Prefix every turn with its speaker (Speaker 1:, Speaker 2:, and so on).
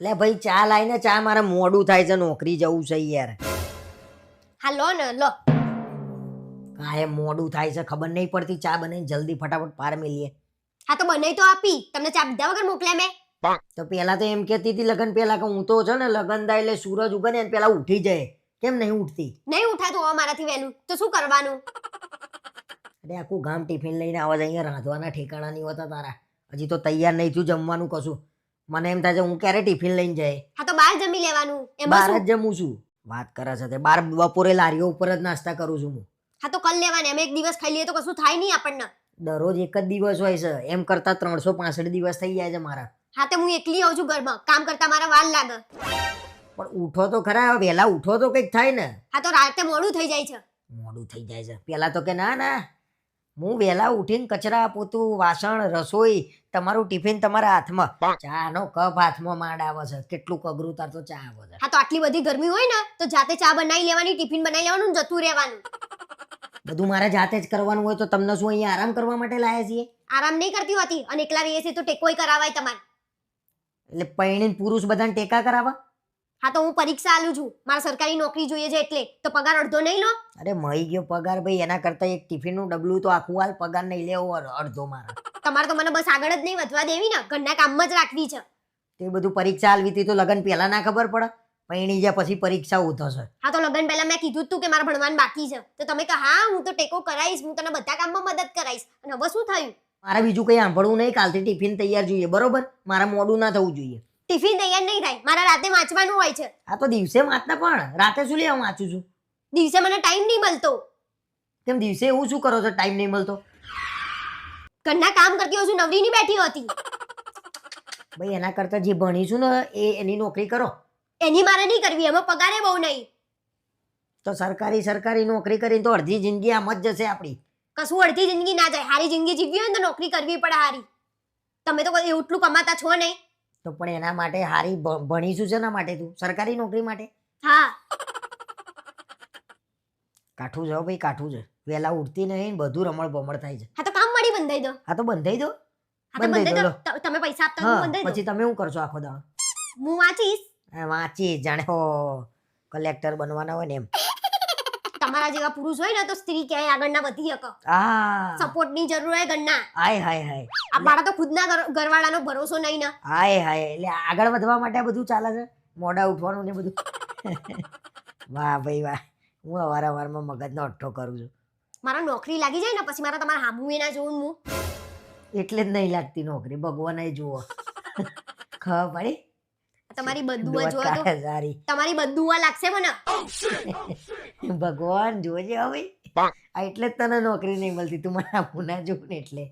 Speaker 1: લે ભાઈ ચા લાઈને ચા મારે મોડું થાય છે નોકરી જવું છે યાર.
Speaker 2: હા લો ને લો.
Speaker 1: કાંઈ મોડું થાય છે ખબર નહીં પડતી. ચા બને જલ્દી ફટાફટ પાર મેલીએ.
Speaker 2: હા તો બનાવી તો આપી. તમને ચા પીધા વગર મોકલ્યા મેં.
Speaker 1: તો પેલા તો એમ કેતી હતી લગન પેલા કે હું તો છે ને લગન થાય એટલે સૂરજ ઉગે ને પેલા ઉઠી જાય. કેમ નહીં ઉઠતી?
Speaker 2: નહીં ઉઠાતું હવે મારાથી વહેલું. તો શું કરવાનું?
Speaker 1: અરે આખું ગામ ટિફિન લઈને આવા અહીંયા રાંધવાના ઠેકાણા નહીં હોતા તારા. હજી તો તૈયાર નહીં થયું જમવાનું કશું. મને એમ થાય છે હું ક્યારે ટિફિન લઈને જાય?
Speaker 2: હા તો બહાર જમી લેવાનું.
Speaker 1: બહાર જ જમું છું. વાત કરે છે તે. બાર બપોરે લારીઓ ઉપર જ નાસ્તા કરું છું હું.
Speaker 2: હા તો કલ લેવાને. એમ એક દિવસ ખાઈ લઈએ તો કશું થાય નહીં આપણને.
Speaker 1: દરરોજ એક જ દિવસ હોય છે. એમ કરતા ત્રણસો પાસઠ દિવસ થઈ જાય છે મારા.
Speaker 2: હા તો હું એકલી આવું છું ઘરમાં. કામ કરતા મારા વાર લાગે.
Speaker 1: પણ ઉઠો તો ખરા. વહેલા ઉઠો તો કંઈક થાય ને.
Speaker 2: હા તો રાતે મોડું થઈ જાય છે.
Speaker 1: મોડું થઈ જાય છે. પેલા તો કે ના ના. હું વહેલા ઉઠીને કચરા પોતું વાસણ રસોઈ તમારું ટિફિન તમારા હાથમાં. ચાનો કપ હાથમાં માંડ આવે છે. કેટલું કગરું તાર તો ચા આવે છે.
Speaker 2: હા તો આટલી બધી ગરમી હોય ને તો જાતે ચા બનાવી લેવાની ટિફિન બનાવી લેવાનું ને જતું રહેવાનું.
Speaker 1: બધું મારે જાતે જ કરવાનું હોય તો તમને શું અહીંયા આરામ કરવા માટે લાયા છીએ?
Speaker 2: આરામ નહીં કરતી હોતી અને એકલા રહીએ છીએ તો ટેકોય કરાવાય તમારે.
Speaker 1: એટલે પૈણીને પુરુષ બધાને ટેકા કરાવવા?
Speaker 2: હા તો હું પરીક્ષા આલું છું. મારે સરકારી નોકરી જોઈએ છે એટલે. તો પગાર અડધો નહીં લો.
Speaker 1: અરે મળી ગયો પગાર ભાઈ. એના કરતા એક ટિફિનનું ડબલું તો આખું હાલ પગાર નહીં લેવો અડધો મારો.
Speaker 2: તમારે તો મને બસ આગળ જ નહીં વધવા દેવી ને. ઘરના કામમાં જ રાખવી છે.
Speaker 1: તે બધું પરીક્ષા આલવી હતી તો લગન પહેલા ના ખબર પડે. પૈણી જ્યાં પછી પરીક્ષા છે.
Speaker 2: હા તો લગન પહેલા મેં કીધું હતું કે મારે ભણવાનું બાકી છે. તો તમે કહો હા હું તો ટેકો કરાવીશ. હું તને બધા કામમાં મદદ કરાવીશ. અને હવે શું થયું?
Speaker 1: મારે બીજું કંઈ સાંભળવું નહીં. કાલથી ટિફિન તૈયાર જોઈએ. બરોબર? મારા મોડું ના થવું જોઈએ.
Speaker 2: ટિફિન તૈયાર નહીં થાય. મારા રાતે વાંચવાનું હોય છે.
Speaker 1: આ તો દિવસે વાંચતા પણ. રાતે શું લેવા વાંચું છું?
Speaker 2: દિવસે મને ટાઈમ નહીં મળતો.
Speaker 1: કેમ દિવસે એવું શું કરો છો? ટાઈમ નહીં મળતો?
Speaker 2: ઘરના કામ કરતી હોઉં છું નવરી નહીં બેઠી હોતી.
Speaker 1: ભાઈ એના કરતા જે ભણીશું ને એ એની નોકરી કરો.
Speaker 2: એની મારે નહીં કરવી એમાં પગારે બહુ નહીં.
Speaker 1: તો સરકારી સરકારી નોકરી કરીને તો અડધી જિંદગી આમ જ જશે આપણી.
Speaker 2: કશું અડધી જિંદગી ના જાય. હારી જિંદગી જીવવી હોય ને તો નોકરી કરવી પડે હારી. તમે તો એટલું કમાતા છો નહીં.
Speaker 1: તો પણ એના માટે હારી ભણીશું છે ના માટે તું? સરકારી નોકરી માટે?
Speaker 2: હા.
Speaker 1: કાઠું જાવ ભાઈ કાઠું છે વેલા ઉઠતી નહીં ને બધું રમણ બમણ થાય છે.
Speaker 2: હા તો કામ મળી બંધાઈ દો.
Speaker 1: હા તો બંધાઈ દો. બંધાઈ દો,
Speaker 2: તમે પૈસા આપતા
Speaker 1: હું
Speaker 2: બંધાઈ દો.
Speaker 1: પછી તમે શું કરશો આખો દાડો?
Speaker 2: હું વાંચીશ.
Speaker 1: વાંચીશ વાંચી જાણે હો. કલેક્ટર બનવાના હોય ને એમ.
Speaker 2: તમારા જેવા પુરુષ હોય ને તો સ્ત્રી ક્યાંય આગળ ના વધી શકે સપોર્ટની જરૂર હોય ઘરના.
Speaker 1: હાય હાય હાય.
Speaker 2: આ મારા તો ખુદના ઘર- ઘરવાળાનો ભરોસો નહીં ને.
Speaker 1: હાય હાય. એટલે આગળ વધવા માટે બધું ચાલે છે? મોડા ઉઠવાનું ને બધું? વાહ ભાઈ વાહ. હું અવારવારમાં મગજનો અઠ્ઠો કરું છું.
Speaker 2: મારા નોકરી લાગી જાય ને પછી મારા તમારા હામું એના જોઉં હું.
Speaker 1: એટલે જ નહીં લાગતી નોકરી. ભગવાન જુઓ. ખબર પડી?
Speaker 2: તમારી બધું જોવા તો. તમારી બધું લાગશે મને.
Speaker 1: ભગવાન જોજે હવે. આ એટલે જ તને નોકરી નહીં મળતી તું મને આપું ના જોઉં ને એટલે